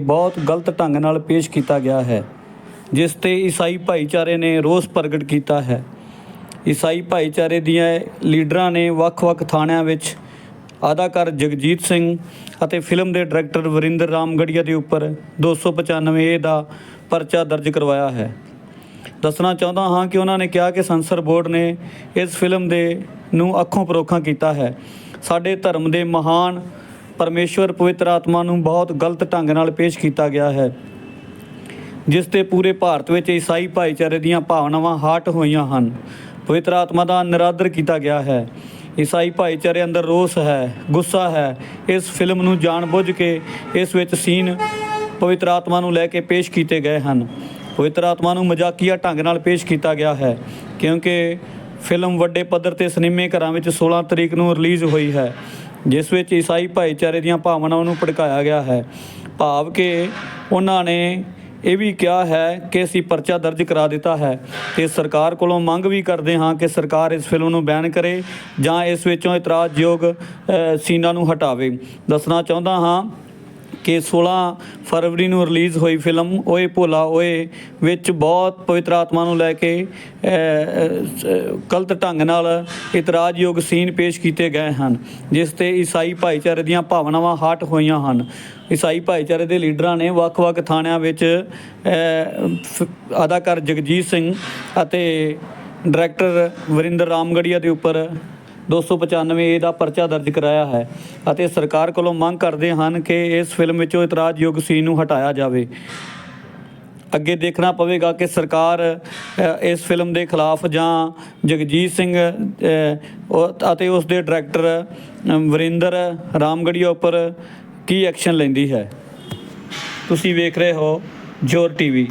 ਬਹੁਤ ਗਲਤ ਢੰਗ ਨਾਲ ਪੇਸ਼ ਕੀਤਾ ਗਿਆ ਹੈ, ਜਿਸ ਤੇ ਈਸਾਈ ਭਾਈਚਾਰੇ ਨੇ ਰੋਸ ਪ੍ਰਗਟ ਕੀਤਾ ਹੈ। ਈਸਾਈ ਭਾਈਚਾਰੇ ਦੀਆਂ ਲੀਡਰਾਂ ਨੇ ਵੱਖ-ਵੱਖ ਥਾਣਿਆਂ ਵਿੱਚ ਅਦਾਕਾਰ ਜਗਜੀਤ ਸਿੰਘ ਅਤੇ ਫਿਲਮ ਦੇ ਡਾਇਰੈਕਟਰ ਵਰਿੰਦਰ ਰਾਮਗੜੀਆ ਦੇ ਉੱਪਰ 295 ਏ ਦਾ ਪਰਚਾ ਦਰਜ ਕਰਵਾਇਆ ਹੈ। ਦੱਸਣਾ ਚਾਹੁੰਦਾ ਹਾਂ ਕਿ ਉਹਨਾਂ ਨੇ ਕਿਹਾ ਕਿ ਸੰਸਰ ਬੋਰਡ ਨੇ ਇਸ ਫਿਲਮ ਦੇ ਨੂੰ ਅੱਖੋਂ ਪਰੋਖਾਂ ਕੀਤਾ ਹੈ। ਸਾਡੇ ਧਰਮ ਦੇ ਮਹਾਨ ਪਰਮੇਸ਼ਵਰ ਪਵਿੱਤਰ ਆਤਮਾ ਨੂੰ ਬਹੁਤ ਗਲਤ ਢੰਗ ਨਾਲ ਪੇਸ਼ ਕੀਤਾ ਗਿਆ ਹੈ, ਜਿਸ ਤੇ ਪੂਰੇ ਭਾਰਤ ਵਿੱਚ ਈਸਾਈ ਭਾਈਚਾਰੇ ਦੀਆਂ ਭਾਵਨਾਵਾਂ ਹਾਟ ਹੋਈਆਂ ਹਨ। ਪਵਿੱਤਰ ਆਤਮਾ ਦਾ ਨਿਰਾਦਰ ਕੀਤਾ ਗਿਆ ਹੈ। ਈਸਾਈ ਭਾਈਚਾਰੇ ਅੰਦਰ ਰੋਸ ਹੈ, ਗੁੱਸਾ ਹੈ। ਇਸ ਫਿਲਮ ਨੂੰ ਜਾਣਬੁੱਝ ਕੇ ਇਸ ਵਿੱਚ ਸੀਨ ਪਵਿੱਤਰ ਆਤਮਾ ਨੂੰ ਲੈ ਕੇ ਪੇਸ਼ ਕੀਤੇ ਗਏ ਹਨ। ਪਵਿੱਤਰ ਆਤਮਾ ਨੂੰ ਮਜ਼ਾਕੀਆ ਢੰਗ ਨਾਲ ਪੇਸ਼ ਕੀਤਾ ਗਿਆ ਹੈ, ਕਿਉਂਕਿ ਫਿਲਮ ਵੱਡੇ ਪੱਧਰ ਤੇ ਸਿਨੇਮੇ ਘਰਾਂ ਵਿੱਚ 16 ਤਰੀਕ ਨੂੰ ਰਿਲੀਜ਼ ਹੋਈ ਹੈ। ਜਿਸ ਵਿੱਚ ਈਸਾਈ ਭਾਈਚਾਰੇ ਦੀਆਂ ਭਾਵਨਾਵਾਂ ਨੂੰ ਭੜਕਾਇਆ ਗਿਆ ਹੈ। ਭਾਵ ਕਿ ਉਹਨਾਂ ਨੇ ਇਹ ਵੀ ਕਿਹਾ ਹੈ ਕਿ ਅਸੀਂ ਪਰਚਾ ਦਰਜ ਕਰਾ ਦਿੱਤਾ ਹੈ ਤੇ ਸਰਕਾਰ ਕੋਲੋਂ ਮੰਗ ਵੀ ਕਰਦੇ ਹਾਂ ਕਿ ਸਰਕਾਰ ਇਸ ਫਿਲਮ ਨੂੰ ਬੈਨ ਕਰੇ ਜਾਂ ਇਸ ਵਿੱਚੋਂ ਇਤਰਾਜ਼ਯੋਗ ਸੀਨਾਂ ਨੂੰ ਹਟਾਵੇ। ਦੱਸਣਾ ਚਾਹੁੰਦਾ ਹਾਂ ਕਿ 16 ਫਰਵਰੀ ਨੂੰ ਰਿਲੀਜ਼ ਹੋਈ ਫਿਲਮ, ਓਏ ਭੋਲਾ ਓਏ, ਵਿੱਚ ਬਹੁਤ ਪਵਿੱਤਰ ਆਤਮਾ ਨੂੰ ਲੈ ਕੇ ਗਲਤ ਢੰਗ ਨਾਲ ਇਤਰਾਜ਼ਯੋਗ ਸੀਨ ਪੇਸ਼ ਕੀਤੇ ਗਏ ਹਨ, ਜਿਸ ਤੇ ਈਸਾਈ ਭਾਈਚਾਰੇ ਦੀਆਂ ਭਾਵਨਾਵਾਂ ਹਟ ਹੋਈਆਂ ਹਨ। ਈਸਾਈ ਭਾਈਚਾਰੇ ਦੇ ਲੀਡਰਾਂ ਨੇ ਵੱਖ-ਵੱਖ ਥਾਣਿਆਂ ਵਿੱਚ ਅਦਾਕਾਰ ਜਗਜੀਤ ਸਿੰਘ ਅਤੇ ਡਾਇਰੈਕਟਰ ਵਰਿੰਦਰ ਰਾਮਗੜੀਆ ਦੇ ਉੱਪਰ 295 ਏ ਦਾ ਪਰਚਾ ਦਰਜ ਕਰਾਇਆ ਹੈ ਅਤੇ ਸਰਕਾਰ ਕੋਲੋਂ ਮੰਗ ਕਰਦੇ ਹਨ ਕਿ ਇਸ ਫਿਲਮ ਵਿੱਚੋਂ ਇਤਰਾਜ਼ਯੋਗ ਸੀਨ ਨੂੰ ਹਟਾਇਆ ਜਾਵੇ। ਅੱਗੇ ਦੇਖਣਾ ਪਵੇਗਾ ਕਿ ਸਰਕਾਰ ਇਸ ਫਿਲਮ ਦੇ ਖਿਲਾਫ ਜਾਂ ਜਗਜੀਤ ਸਿੰਘ ਅਤੇ ਉਸ ਦੇ ਡਾਇਰੈਕਟਰ ਵਰਿੰਦਰ ਰਾਮਗੜੀਆ ਉੱਪਰ ਕੀ ਐਕਸ਼ਨ ਲੈਂਦੀ ਹੈ? ਤੁਸੀਂ ਵੇਖ ਰਹੇ ਹੋ ਜੋਰ ਟੀਵੀ।